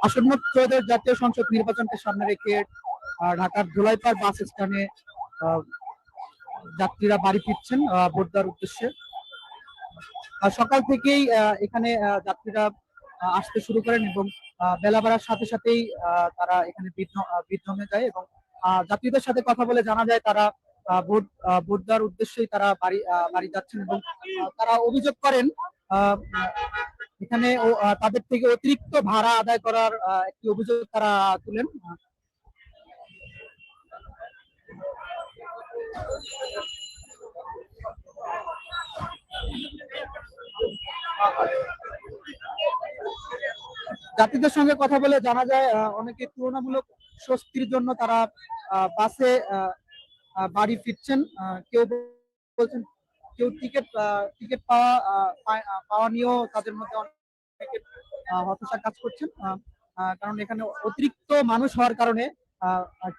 আসন্ন ত্রয়োদশ জাতীয় সংসদ নির্বাচনকে সামনে রেখে ঢাকার ধুলাইপাড় বাস স্ট্যান্ডে যাত্রীরা বাড়ি ফিরছেন ভোট দেওয়ার উদ্দেশ্যে। সকাল থেকেই এখানে যাত্রীরা আসতে শুরু করেন এবং বেলা বাড়ার সাথে সাথেই তারা এখানে ভিড় জমে যায় এবং যাত্রীদের সাথে কথা বলে জানা যায় তারা ভোট ভোট দেওয়ার উদ্দেশ্যেই তারা বাড়ি বাড়ি যাচ্ছেন এবং তারা অভিযোগ করেন এখানে তাদের থেকে অতিরিক্ত ভাড়া আদায় করার একটি অভিযোগ তারা তুলেন। যাত্রীদের সঙ্গে কথা বলে জানা যায় অনেকে তুলনামূলক স্বস্তির জন্য তারা বাসে বাড়ি ফিরছেন। কেউ বলছেন কেউ টিকিট টিকিট পাওয়া পাওয়া নিয়েও তাদের মধ্যে অনেকে হতাশা কাজ করছেন। কারণ এখানে অতিরিক্ত মানুষ হওয়ার কারণে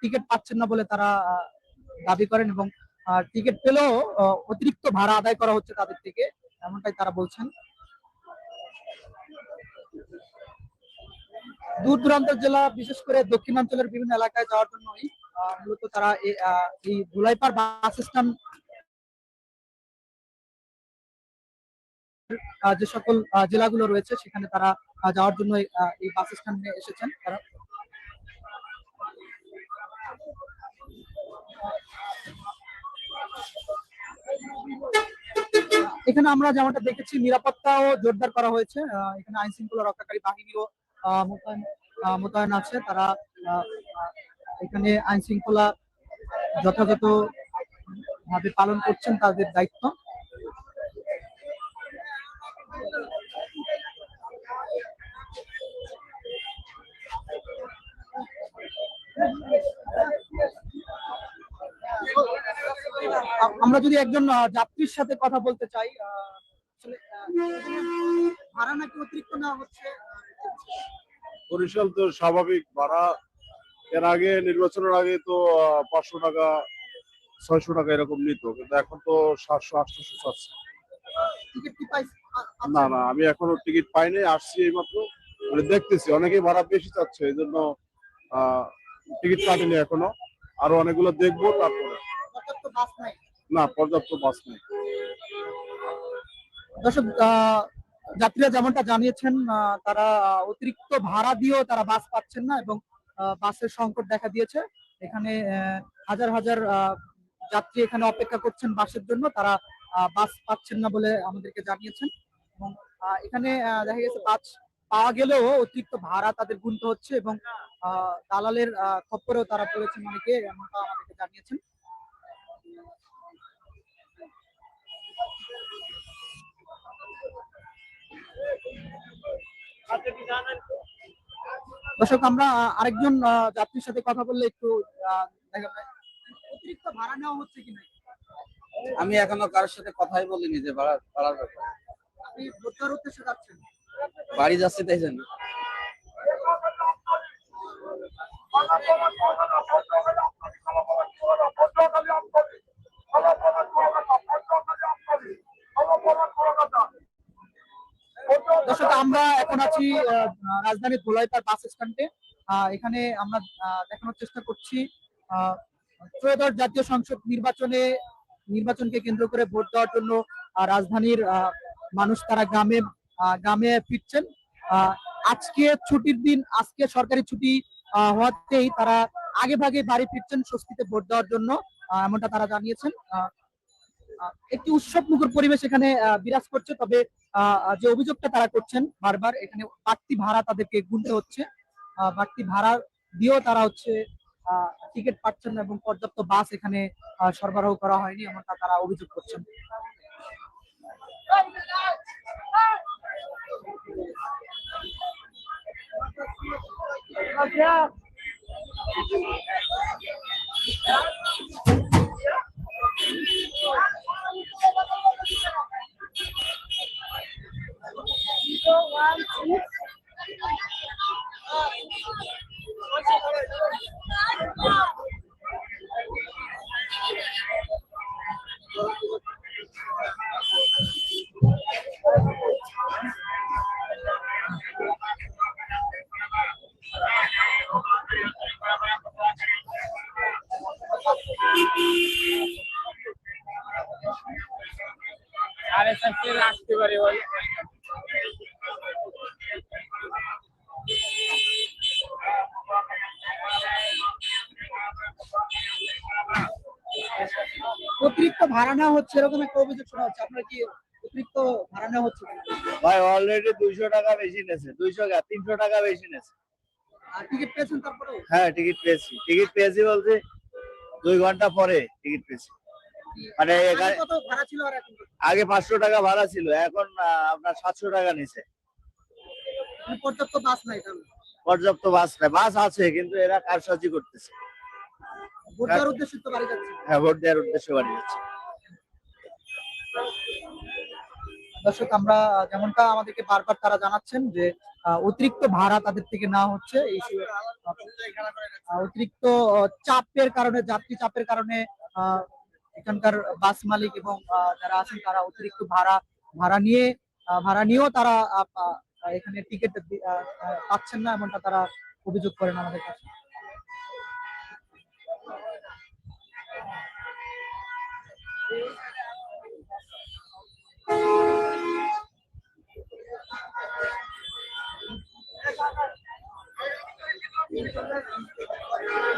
টিকিট পাচ্ছেন না বলে তারা দাবি করেন এবং টিকিট পেলেও অতিরিক্ত ভাড়া আদায় করা হচ্ছে তাদের থেকে, এমনটাই তারা বলছেন। দূর দূরান্ত জেলা, বিশেষ করে দক্ষিণাঞ্চলের বিভিন্ন এলাকায় যাওয়ার জন্যই মূলত তারা এই ধুলাইপাড় বাস স্ট্যান্ড যে সকল জেলাগুলো রয়েছে সেখানে তারা যাওয়ার জন্য এই, বাস স্ট্যান্ডে এসেছেন তারা। এখানে আমরা যেমনটা দেখেছি নিরাপত্তাও জোরদার করা হয়েছে। এখানে আইন শৃঙ্খলা রক্ষাকারী বাহিনীও মোতায়েন মোতায়েন আছে। তারা এখানে আইন শৃঙ্খলা যথাযথ ভাবে পালন করছেন তাদের দায়িত্ব। আমরা যদি একজন যাত্রীর সাথে কথা বলতে চাই ভাড়া নাকি অতিরিক্ত নেওয়া হচ্ছে? বরিশাল তো স্বাভাবিক ভাড়া। এর আগে, নির্বাচনের আগে তো পাঁচশো টাকা, ছয়শো টাকা এরকম নিত, কিন্তু এখন তো সাতশো আটশো চাচ্ছে। টিকিট কি পাই না না আমি এখনও টিকিট পাইনি আসছি এই মাত্র মানে দেখতেছি অনেকেই ভাড়া বেশি চাচ্ছে এই জন্য টিকিট কাটিনি এখনও। আরও অনেকগুলো দেখব তারপরে। না পর্যাপ্ত বাস নেই। দর্শক যাত্রীরা যেমনটা জানিয়েছেন তারা অতিরিক্ত ভাড়া দিয়েও তারা বাস পাচ্ছেন না এবং বাসের সংকট দেখা দিয়েছে। এখানে হাজার হাজার যাত্রী এখানে অপেক্ষা করছেন বাসের জন্য। তারা বাস পাচ্ছেন না বলে আমাদেরকে জানিয়েছেন এবং এখানে দেখা গেছে বাস পাওয়া গেলেও অতিরিক্ত ভাড়া তাদের গুনতে হচ্ছে এবং দালালের খপ্পরেও তারা পড়েছেন অনেকে এমনটা আমাদেরকে জানিয়েছেন। দর্শক, আমরা আরেকজন যাত্রীর সাথে কথা বললে একটু দেখা অতিরিক্ত ভাড়া নেওয়া হচ্ছে কিনা আমি এখনও কারোর সাথে কথাই বলিনি যে ভাড়া ভাড়ার ব্যাপারে। বাড়ি যাচ্ছি তাই দর্শক আমরা এখন আছি আহ, রাজধানীর ধুলাইপাড় বাস স্ট্যান্ডে। এখানে আমরা দেখানোর চেষ্টা করছি আহ, ত্রয়োদশ জাতীয় সংসদ নির্বাচনে নির্বাচনকে কেন্দ্র করে ভোট দেওয়ার জন্য রাজধানীর মানুষ তারা গ্রামে গ্রামে ফিরছেন। আজকে ছুটির দিন, আজকে সরকারি ছুটি হওয়াতেই তারা আগে ভাগে বাড়ি ফিরছেন স্বস্তিতে ভোট দেওয়ার জন্য এমনটা তারা জানিয়েছেন। একটি উৎসব মুখর পরিবেশ এখানে বিরাজ করছে। তবে যে অভিযোগটা তারা করছেন বারবার, এখানে বাড়তি ভাড়া তাদেরকে গুনতে হচ্ছে। বাড়তি ভাড়া দিয়েও তারা হচ্ছে টিকিট পাচ্ছেন না এবং পর্যাপ্ত বাস এখানে সরবরাহ করা হয়নি এমন তারা অভিযোগ করছেন। One, two, পারে বল। অতিরিক্ত ভাড়া নেওয়া হচ্ছে এরকম একটা অভিযোগ শোনা হচ্ছে। আপনার কি অতিরিক্ত ভাড়া নেওয়া হচ্ছে ভাই অলরেডি দুইশো টাকা বেশি নেছে। দুইশো তিনশো টাকা বেশি নেছে। আর টিকিট পেয়েছেন তারপরেও? হ্যাঁ টিকিট পেয়েছি। টিকিট পেয়েছি বলতে দুই ঘণ্টা পরে টিকিট পেয়েছি। মানে আগে এখানে পাঁচশো টাকা ভাড়া ছিল এখন আপনার সাতশো টাকা নিছে। মানে পর্যাপ্ত বাস নাই পর্যাপ্ত বাস নাই বাস আছে কিন্তু এরা কারসাজি করতেছে। ভোট দেওয়ার উদ্দেশ্যে তো বাড়ি যাচ্ছে। হ্যাঁ ভোট দেওয়ার উদ্দেশ্যে বাড়ি যাচ্ছে। দর্শক আমরা যেমনটা আমাদেরকে বারবার তারা জানাচ্ছেন যে অতিরিক্ত ভাড়া তাদের থেকে নেওয়া হচ্ছে। এই অতিরিক্ত চাপের কারণে যাত্রী চাপের কারণে আহ, এখানকার বাস মালিক এবং যারা আছেন তারা অতিরিক্ত ভাড়া ভাড়া নিয়ে ভাড়া নিয়েও তারা এখানে টিকিট পাচ্ছেন না এমনটা তারা অভিযোগ করেন আমাদের কাছে।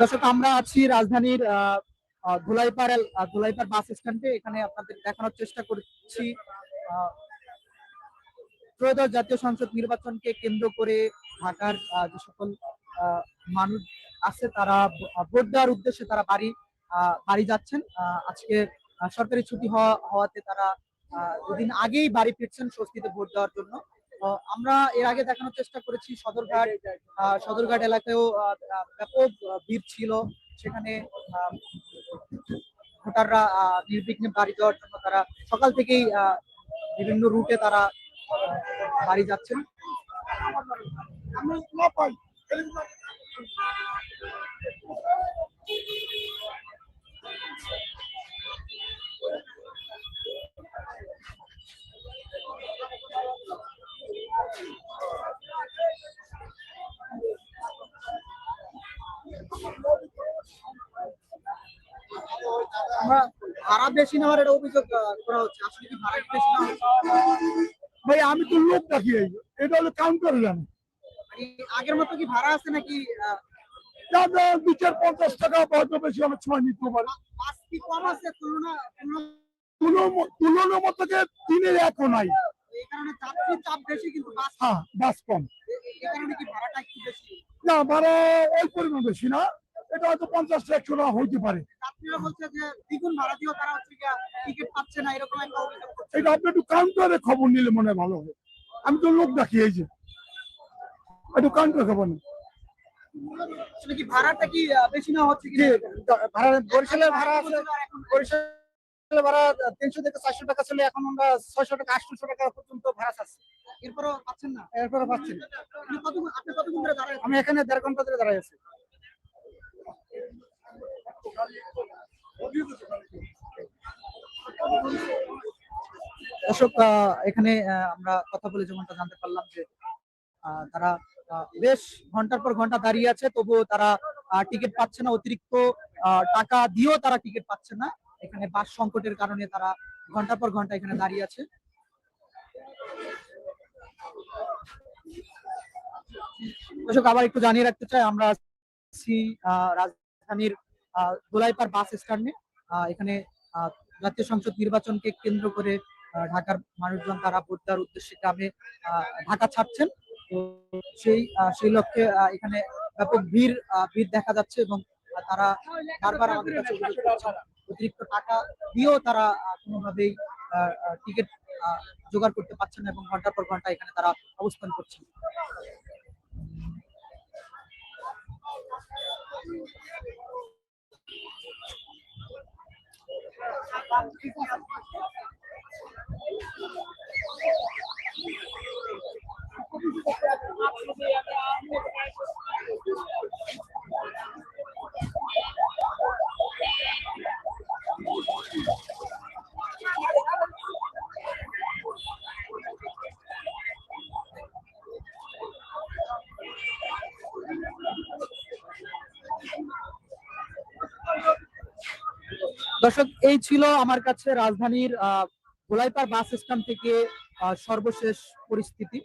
দর্শক আমরা আছি রাজধানীর আহ, ধুলাইপাড় ধুলাইপাড় বাস স্ট্যান্ডে এখানে আপনাদের দেখানোর চেষ্টা করছি। ত্রয়োদশ জাতীয় সংসদ নির্বাচনকে কেন্দ্র করে ঢাকার যে সকল মানুষ আছে তারা ভোট দেওয়ার উদ্দেশ্যে তারা বাড়ি বাড়ি যাচ্ছেন। আজকে সরকারি ছুটি হওয়া, হওয়াতে তারা দুদিন আগেই বাড়ি ফিরছেন স্বস্তিতে ভোট দেওয়ার জন্য। আমরা এর আগে দেখানোর চেষ্টা করেছি, সদরঘাট সদরঘাট এলাকায়ও ব্যাপক ভিড় ছিল। সেখানে ভোটাররা নির্বিঘ্নে বাড়ি যাওয়ার জন্য তারা সকাল থেকেই বিভিন্ন রুটে তারা বাড়ি যাচ্ছেন। আমরা ভাড়া বেশি নেওয়ার একটা অভিযোগ করা হচ্ছে। আসলে কি ভাড়া বেশি নেওয়া ভাই আমি তো লোক ডাকি এটা হলো কাউন্টার জানি। মানে আগের মতো কি ভাড়া আছে নাকি আহ, যাদের পঞ্চাশ টাকা হয়তো বেশি অনেক সময় নিতে পারে। বাস কি কম আছে? তুলনা তুলনা- মতো যে দিনের একও নাই। এই কারণে যাত্রীর চাপ বেশি কিন্তু বাস বাস কম। এই কারণে কি ভাড়াটা একটু বেশি? না ভাড়া ওই পরিমাণ বেশি না। এটা হয়তো পঞ্চাশ টাকা একশো টাকা হইতে পারে। এটা আপনি একটু কাউন্টারে খবর নিলে মনে হয় ভালো আমি তো লোক ডাকি এই যে। একটু কাউন্টারে খবর নিই ভাড়াটা কি বেশি নেওয়া হচ্ছে কি? ভাড়া বরিশালের ভাড়া আছে। বরিশালের ভাড়া তিনশো থেকে চারশো টাকা ছিল এখন আমরা ছয়শো টাকা আটশো টাকা পর্যন্ত ভাড়া এরপরও পাচ্ছেন না? এরপরও পাচ্ছেন আমি এখানে দেড় ঘণ্টা ধরে দাঁড়াই আছি। দর্শক এখানে আমরা কথা বলে যেমনটা জানতে পারলাম যে তারা বেশ ঘণ্টার পর ঘণ্টা দাঁড়িয়ে আছে, তবুও তারা টিকিট পাচ্ছে না, অতিরিক্ত টাকা দিয়েও তারা টিকিট পাচ্ছে না। এখানে বাস সংকটের কারণে তারা ঘণ্টার পর ঘণ্টা এখানে দাঁড়িয়ে আছে। দর্শক, আবার একটু জানিয়ে রাখতে চাই, আমরা রাজধানীর দোলাইপাড় বাস স্ট্যান্ডে এখানে জাতীয় সংসদ নির্বাচনকে কেন্দ্র করে ঢাকার মানুষজন তারা ভোট দেওয়ার উদ্দেশ্যে গ্রামে ঢাকা ছাড়ছেন। তো সেই সেই লক্ষ্যে এখানে ব্যাপক ভিড় ভিড় দেখা যাচ্ছে এবং তারা বারবার আমাদের কাছে অতিরিক্ত টাকা দিয়েও তারা কোনোভাবেই টিকিট জোগাড় করতে পারছেন না এবং ঘণ্টার পর ঘণ্টা এখানে তারা অবস্থান করছেন। Obrigado. দর্শক এই ছিল আমার কাছে রাজধানীর গোলাইপাড় বাস স্ট্যান্ড থেকে সর্বশেষ পরিস্থিতি।